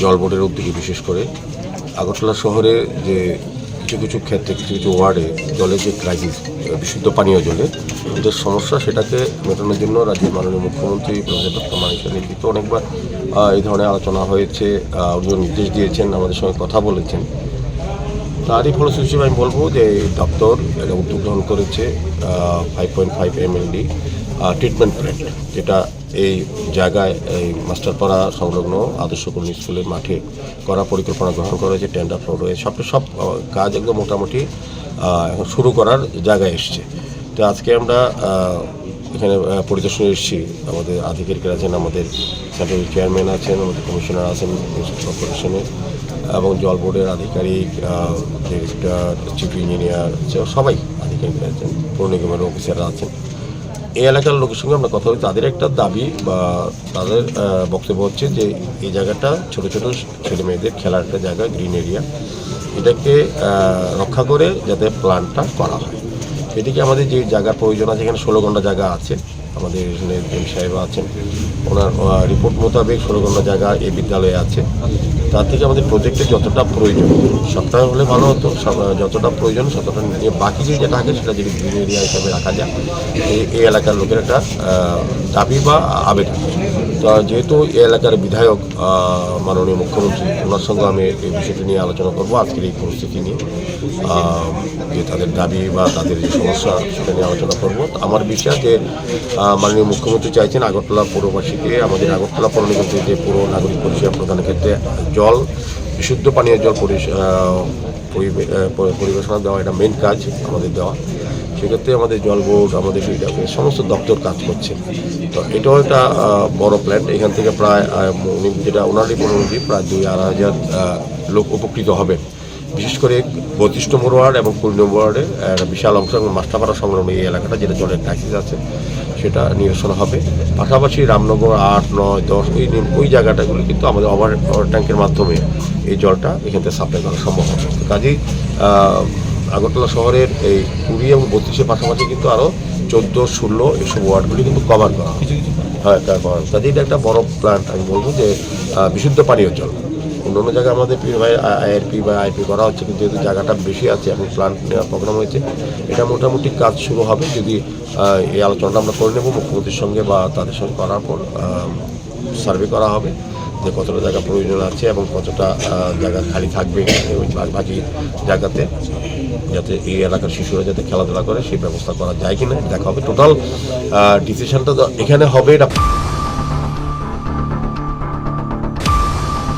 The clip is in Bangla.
জল বোর্ডের উদ্যোগে বিশেষ করে আগরতলা শহরে যে কিছু কিছু ক্ষেত্রে, কিছু কিছু ওয়ার্ডে জলের যে ক্রাইসিস বিশুদ্ধ পানীয় জলে যে সমস্যা সেটাকে মেটানোর জন্য রাজ্যের মাননীয় মুখ্যমন্ত্রী প্রফেসর ডক্টর মানিকের নেতৃত্বে অনেকবার এই ধরনের আলোচনা হয়েছে নির্দেশ দিয়েছেন, আমাদের সঙ্গে কথা বলেছেন। তারই ফলশ্রুতি হিসেবে আমি বলব যে দপ্তর এটা উদ্যোগ গ্রহণ করেছে five point five MLD treatment plant যেটা এই জায়গায় এই মাস্টারপাড়া সংলগ্ন আদর্শ কর্মী স্কুলের মাঠে করা পরিকল্পনা গ্রহণ করা হয়েছে টেন্ডার ফ্লোর হয়ে সব সব কাজ একদম মোটামুটি এখন শুরু করার জায়গায় এসছে। তো আজকে আমরা এখানে পরিদর্শনে এসেছি। আমাদের আধিকারিকরা আছেন, আমাদের সেন্ট্রাল চেয়ারম্যান আছেন, আমাদের কমিশনার আছেন কর্পোরেশনের এবং জল বোর্ডের আধিকারিক ডিরেক্টর চিফ ইঞ্জিনিয়ার সবাই আধিকারিকরা আছেন, পৌর নিগমের অফিসাররা আছেন। এই এলাকার লোকের সঙ্গে আমরা কথা বলি তাদের একটা দাবি বা তাদের বক্তব্য হচ্ছে যে এই জায়গাটা ছোট ছোট ছেলে মেয়েদের খেলার একটা জায়গা গ্রিন এরিয়া এটাকে রক্ষা করে যাতে প্ল্যানটা করা হয়। এদিকে আমাদের যে জায়গার প্রয়োজন আছে, এখানে ষোলো ঘণ্টা জায়গা আছে। আমাদের এখানে এম সাহেব আছেন। ওনার রিপোর্ট মোতাবেক ষোলো ঘণ্টা জায়গা এই বিদ্যালয়ে আছে। তার থেকে আমাদের প্রজেক্টে যতটা প্রয়োজন সবটা হলে ভালো হতো যতটা প্রয়োজন ততটা নিয়ে। বাকি যে যেটা থাকে সেটা যদি গ্রিন এরিয়া হিসাবে রাখা যায় এই এলাকার লোকের একটা দাবি বা তো যেহেতু এই এলাকার বিধায়ক মাননীয় মুখ্যমন্ত্রী, ওনার সঙ্গে আমি এই বিষয়টি নিয়ে আলোচনা করব আজকের এই পরিস্থিতি নিয়ে। যে তাদের দাবি বা তাদের যে সমস্যা, সেটা নিয়ে আলোচনা করব। আমার বিশ্বাস যে মাননীয় মুখ্যমন্ত্রী চাইছেন আগরতলা পৌরবাসীকে, আমাদের আগরতলা পৌর নিগম থেকে যে পুরো নাগরিক পরিষেবা প্রদানের ক্ষেত্রে জল, বিশুদ্ধ পানীয় জল পরিবেশনা দেওয়া এটা মেন কাজ আমাদের দেওয়া। সেক্ষেত্রে আমাদের জল বোর্ড, আমাদের সমস্ত দপ্তর কাজ করছে। তো এটাও একটা বড় প্ল্যান এখান থেকে প্রায় যেটা ওনারই অনুযায়ী প্রায় দুই আড়াই হাজার লোক উপকৃত হবেন। বিশেষ করে বত্রিশ নম্বর ওয়ার্ড এবং কুড়ি নম্বর ওয়ার্ডে একটা বিশাল অংশ এবং মাস্টারপাড়া সংলগ্ন এই এলাকাটা যেটা জলের ক্রাইসিস আছে সেটা নিরসন হবে। পাশাপাশি রামনগর আট নয় দশ ওই ওই জায়গাটাগুলো কিন্তু আমাদের ওভার ট্যাঙ্কের মাধ্যমে এই জলটা এখান থেকে সাপ্লাই করা সম্ভব হবে। কাজেই আগরতলা শহরের এই কুড়ি এবং বত্রিশের পাশাপাশি কিন্তু আরও চোদ্দ ষোলো এইসব ওয়ার্ডগুলি কিন্তু কভার করা হবে। হ্যাঁ কভার কাজে এটা একটা বড় প্ল্যান্ট আমি বলব যে বিশুদ্ধ পানীয় জল। অন্য অন্য জায়গায় আমাদের ভাই আইআরপি বা আইপি করা হচ্ছে, কিন্তু যেহেতু জায়গাটা বেশি আছে, এখন প্ল্যান্ট নেওয়ার প্রোগ্রাম হয়েছে, এটা মোটামুটি কাজ শুরু হবে যদি এই আলোচনাটা আমরা করে নেব মুখ্যমন্ত্রীর সঙ্গে বা তাদের সঙ্গে করার পর সার্ভে করা হবে যে কতটা জায়গা প্রয়োজন আছে এবং কতটা জায়গা খালি থাকবে ওই বাকি জায়গাতে, যাতে এই এলাকার শিশুরা যাতে খেলাধুলা করে, সেই ব্যবস্থা করা যায় কিনা, দেখা হবে। টোটাল ডিসিশনটা এখানে হবে, এটা